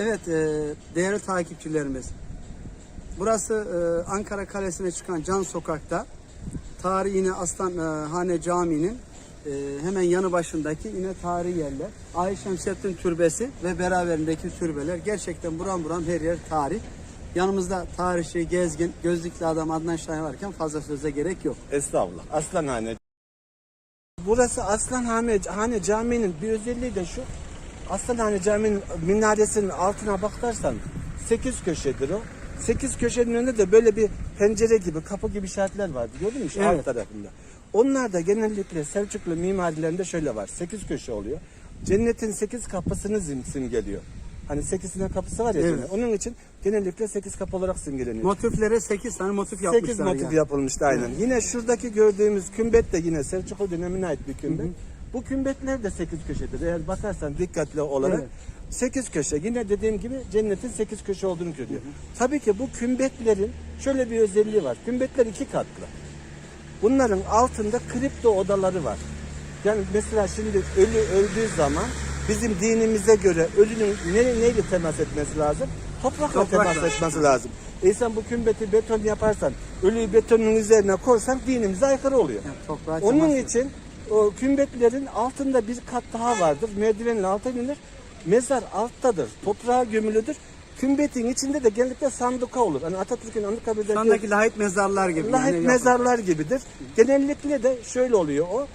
Evet e, değerli takipçilerimiz. Burası e, Ankara Kalesi'ne çıkan Can Sokak'ta. Tarihi yine Aslan e, Camii'nin e, hemen yanı başındaki yine tarihi yerler. Ayşe Şemsettin Türbesi ve beraberindeki türbeler. Gerçekten buram buram her yer tarih. Yanımızda tarihçi, gezgin, gözlüklü adam Adnan Şahin varken fazla söze gerek yok. Estağfurullah. Aslanhane. Burası Aslanhane Hane Camii'nin bir özelliği de şu. Aslanhane Camii'nin minaresinin altına bakarsan 8 köşedir o. 8 köşenin önünde de böyle bir pencere gibi, kapı gibi işaretler vardı. Gördün mü şu Evet. alt tarafında? Onlar da genellikle Selçuklu mimarilerinde şöyle var. 8 köşe oluyor. Cennetin 8 kapısını sim- simgeliyor. Hani 8 tane kapısı var ya. Evet. cennet. Onun için genellikle 8 kapı olarak simgeleniyor. Motiflere 8 tane motif yapmışlar. 8 motif yani. yapılmıştı aynen. Yine şuradaki gördüğümüz kümbet de yine Selçuklu dönemine ait bir kümbet. Bu kümbetler de 8 köşedir. Eğer bakarsan dikkatli olarak Evet. 8 köşe. Yine dediğim gibi cennetin 8 köşe olduğunu görüyor. Tabii ki bu kümbetlerin şöyle bir özelliği var. Kümbetler iki katlı. Bunların altında kripto odaları var. Yani mesela şimdi ölü öldüğü zaman bizim dinimize göre ölünün ne, neyle temas etmesi lazım? Toprakla, Toprakla. temas etmesi lazım. E sen bu kümbeti beton yaparsan, ölüyü betonun üzerine korsan dinimize aykırı oluyor. Toprağa Onun için o kümbetlerin altında bir kat daha vardır. Merdivenin altına inilir. Mezar alttadır. Toprağa gömülüdür. Kümbetin içinde de genellikle sanduka olur. Hani Atatürk'ün Anıtkabir'deki andaki lahit mezarlar gibi. lahit yani mezarlar gibidir. Genellikle de şöyle oluyor o.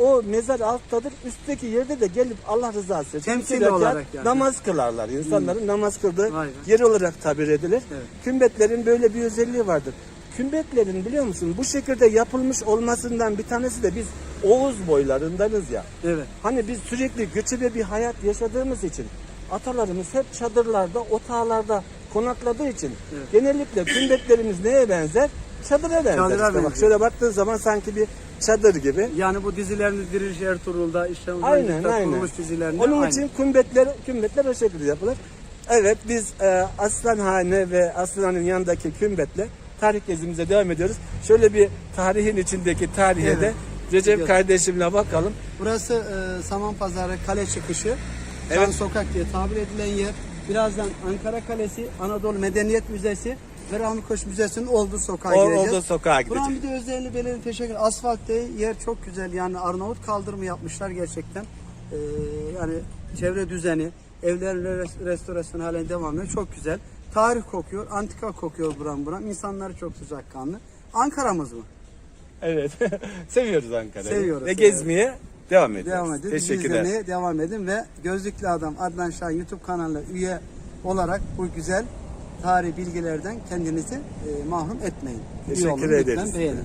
O mezar alttadır. Üstteki yerde de gelip Allah rızası için rekat olarak yani. namaz kılarlar. İnsanların namaz kıldığı be. yer olarak tabir edilir. Evet. Kümbetlerin böyle bir özelliği vardır. Kümbetlerin biliyor musun bu şekilde yapılmış olmasından bir tanesi de biz Oğuz boylarındanız ya. Evet. Hani biz sürekli göçebe bir hayat yaşadığımız için atalarımız hep çadırlarda, otağlarda konakladığı için Evet. genellikle kümbetlerimiz neye benzer? Çadıra benzer. Çadıra işte. benziyor. Bak şöyle baktığın zaman sanki bir çadır gibi. Yani bu dizilerimiz Diriliş Ertuğrul'da işte Aynen aynen. kuruluş dizilerinde Onun aynı. için kümbetler, kümbetler o şekilde yapılır. Evet biz e, Aslanhane ve Aslanhane'nin yanındaki kümbetle tarih gezimize devam ediyoruz. Şöyle bir tarihin içindeki tarihe Evet. de Recep Gidiyoruz. kardeşimle bakalım. Burası e, Saman Pazarı kale çıkışı. Can Evet. Sokak diye tabir edilen yer. Birazdan Ankara Kalesi, Anadolu Medeniyet Müzesi ve Rahmi Koç Müzesi'nin olduğu sokağa O, gireceğiz. olduğu sokağa gidecek. Buranın bir de özelliği belirli teşekkür. Asfalt değil, yer çok güzel. Yani Arnavut kaldırımı yapmışlar gerçekten. Ee, yani çevre düzeni, evlerin res- restorasyonu halen devam ediyor. Çok güzel. Tarih kokuyor, antika kokuyor buram buram. İnsanları çok sıcakkanlı. Ankara'mız mı? Evet. Seviyoruz Ankara'yı. Seviyoruz, Ve evet. gezmeye devam ediyoruz. Devam edin. Teşekkürler. izlemeye devam edin ve Gözlüklü Adam Adnan Şahin YouTube kanalına üye olarak bu güzel tarihi bilgilerden kendinizi e, mahrum etmeyin. Teşekkür olun, lütfen ederiz. beğenin.